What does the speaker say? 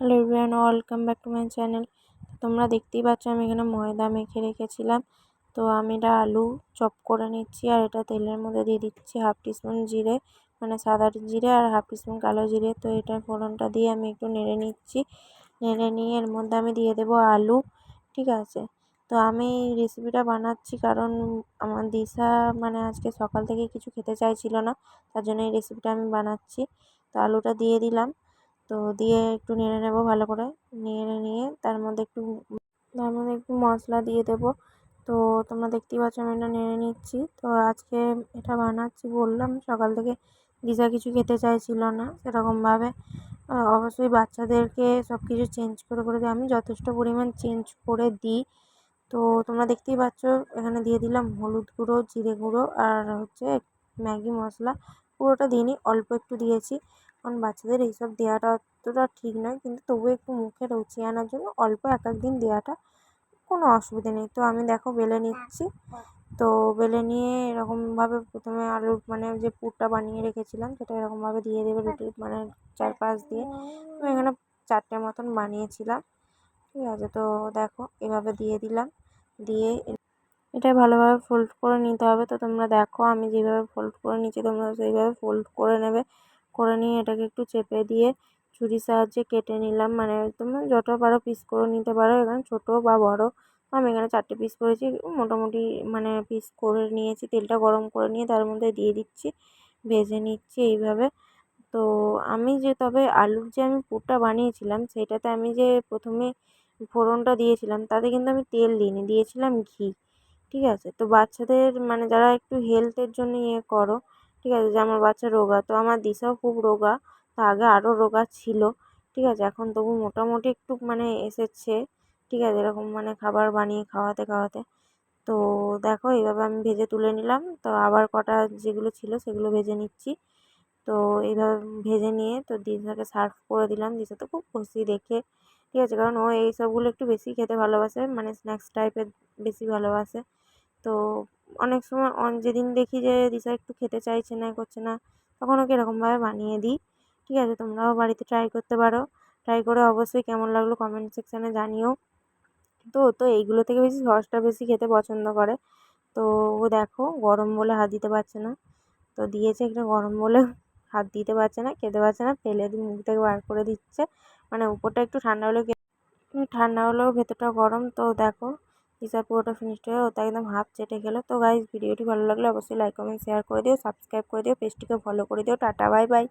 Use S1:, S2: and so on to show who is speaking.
S1: Hello everyone welcome back to my channel তোমরা দেখতেই পাচ্ছ, আমি এখানে ময়দা মেখে রেখেছিলাম। তো আমি এটা আলু চপ করে নিচ্ছি আর এটা তেলের মধ্যে দিয়ে দিচ্ছি হাফ টিস্পুন জিরে মানে সাদা জিরে আর হাফ টিস্পুন কালো জিরে। তো এটার ফোড়নটা দিয়ে আমি একটু নেড়ে নিচ্ছি। নেড়ে নিয়ে এর মধ্যে আমি দিয়ে দেবো আলু, ঠিক আছে? তো আমি রেসিপিটা বানাচ্ছি কারণ আমার দিশা মানে আজকে সকাল থেকে কিছু খেতে চাইছিল না, তার জন্য এই রেসিপিটা আমি বানাচ্ছি। তো আলুটা দিয়ে দিলাম। তো দিয়ে একটু নেড়ে নেব ভালো করে। নেড়ে নিয়ে তার মধ্যে একটু তার মধ্যে একটু মশলা দিয়ে দেবো। তো তোমরা দেখতেই পাচ্ছ আমি এটা নেড়ে নিচ্ছি। তো আজকে এটা বানাচ্ছি বললাম, সকাল থেকে দিশা কিছু খেতে চাইছিল না। সেরকমভাবে অবশ্যই বাচ্চাদেরকে সব কিছু চেঞ্জ করে করে দিই আমি যথেষ্ট পরিমাণ চেঞ্জ করে দিই। তো তোমরা দেখতেই পাচ্ছ, এখানে দিয়ে দিলাম হলুদ গুঁড়ো, জিরে গুঁড়ো আর হচ্ছে ম্যাগি মশলা। পুরোটা দিইনি অল্প একটু দিয়েছি। কারণ বাচ্চাদের এইসব দেওয়াটা অতটা ঠিক নয়। কিন্তু তবুও একটু মুখে রুচি আনার জন্য অল্প এক এক দিন দেওয়াটা কোনো অসুবিধে নেই। তো আমি দেখো বেলে নিচ্ছি। তো বেলে নিয়ে এরকমভাবে প্রথমে আলুর মানে যে পুরটা বানিয়ে রেখেছিলাম, সেটা এরকমভাবে দিয়ে দেবে রুটির মানে চারপাশ দিয়ে। আমি এখানে চারটে মতন বানিয়েছিলাম। ঠিক আছে, তো দেখো এভাবে দিয়ে দিলাম। দিয়ে এটা ভালোভাবে ফোল্ড করে নিতে হবে। তো তোমরা দেখো, আমি যেভাবে ফোল্ড করে নিচ্ছি, তোমরা সেইভাবে ফোল্ড করে নেবে। করে নিয়ে এটাকে একটু চেপে দিয়ে ছুরির সাহায্যে কেটে নিলাম। মানে তোমরা যত পারো পিস করে নিতে পারো। এখানে ছোটো বা বড়ো। আমি এখানে চারটে পিস করেছি। মোটামুটি মানে পিস করে নিয়েছি। তেলটা গরম করে নিয়ে তার মধ্যে দিয়ে দিচ্ছি। ভেজে নিচ্ছি এইভাবে। তো আমি যে, তবে আলুর যে, আমি পুরটা বানিয়েছিলাম, সেটাতে আমি যে, প্রথমে ফোড়নটা দিয়েছিলাম, তাতে কিন্তু আমি তেল দিইনি। দিয়েছিলাম ঘি। ঠিক আছে? তো বাচ্চাদের মানে যারা একটু হেলথের জন্য ইয়ে করো, ঠিক আছে? যে আমার বাচ্চা রোগা, তো আমার দিশাও খুব রোগা। তা আগে আরও রোগা ছিল, ঠিক আছে? এখন তবু মোটামুটি একটু মানে এসেছে, ঠিক আছে? এরকম মানে খাবার বানিয়ে খাওয়াতে খাওয়াতে। তো দেখো, এইভাবে আমি ভেজে তুলে নিলাম। তো আবার কটা যেগুলো ছিল সেগুলো ভেজে নিচ্ছি। তো এইভাবে ভেজে নিয়ে তো দিশাকে সার্ভ করে দিলাম। দিশা তো খুব খুশি দেখে ঠিক আছে। কারণ ও এই সবগুলো একটু বেশি খেতে ভালোবাসে মানে স্ন্যাক্স টাইপের বেশি ভালোবাসে। তো অনেক সময় অন যেদিন দেখি যে দিশা একটু খেতে চাইছে না, করছে না, তখন ওকে এরকমভাবে বানিয়ে দিই। ঠিক আছে, তোমরাও বাড়িতে ট্রাই করতে পারো। ট্রাই করে অবশ্যই কেমন লাগল কমেন্ট সেকশানে জানিও। তো তো এইগুলো থেকে বেশি সসটা বেশি খেতে পছন্দ করে। তো ও দেখো, গরম বলে হাত দিতে পারছে না। তো দিয়েছে একটা গরম বলে হাত দিতে পারছে না, খেতে পারছে না, ফেলে দিয়ে মুখ থেকে বার করে দিচ্ছে। মানে উপরটা একটু ঠান্ডা হলেও ঠান্ডা হলেও ভেতরটা গরম। তো দেখো পিজা পুরোটা ফিনিশড হয়ে ওটা একদম হাত চেটে গেলো। তো গাইজ ভিডিওটি ভালো লাগলে অবশ্যই লাইক কমেন্ট শেয়ার করে দিও সাবস্ক্রাইব করে দিও পেজটিকে ফলো করে দিও। Tata bye bye